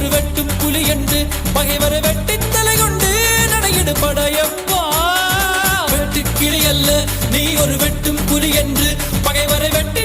ஒரு வெட்டும் புலி என்று பகைவரை வெட்டி தலை கொண்டு நடையிடு படையப்பா. வெட்டு கிளி அல்ல நீ ஒரு வெட்டும் புலி என்று பகைவரை வெட்டி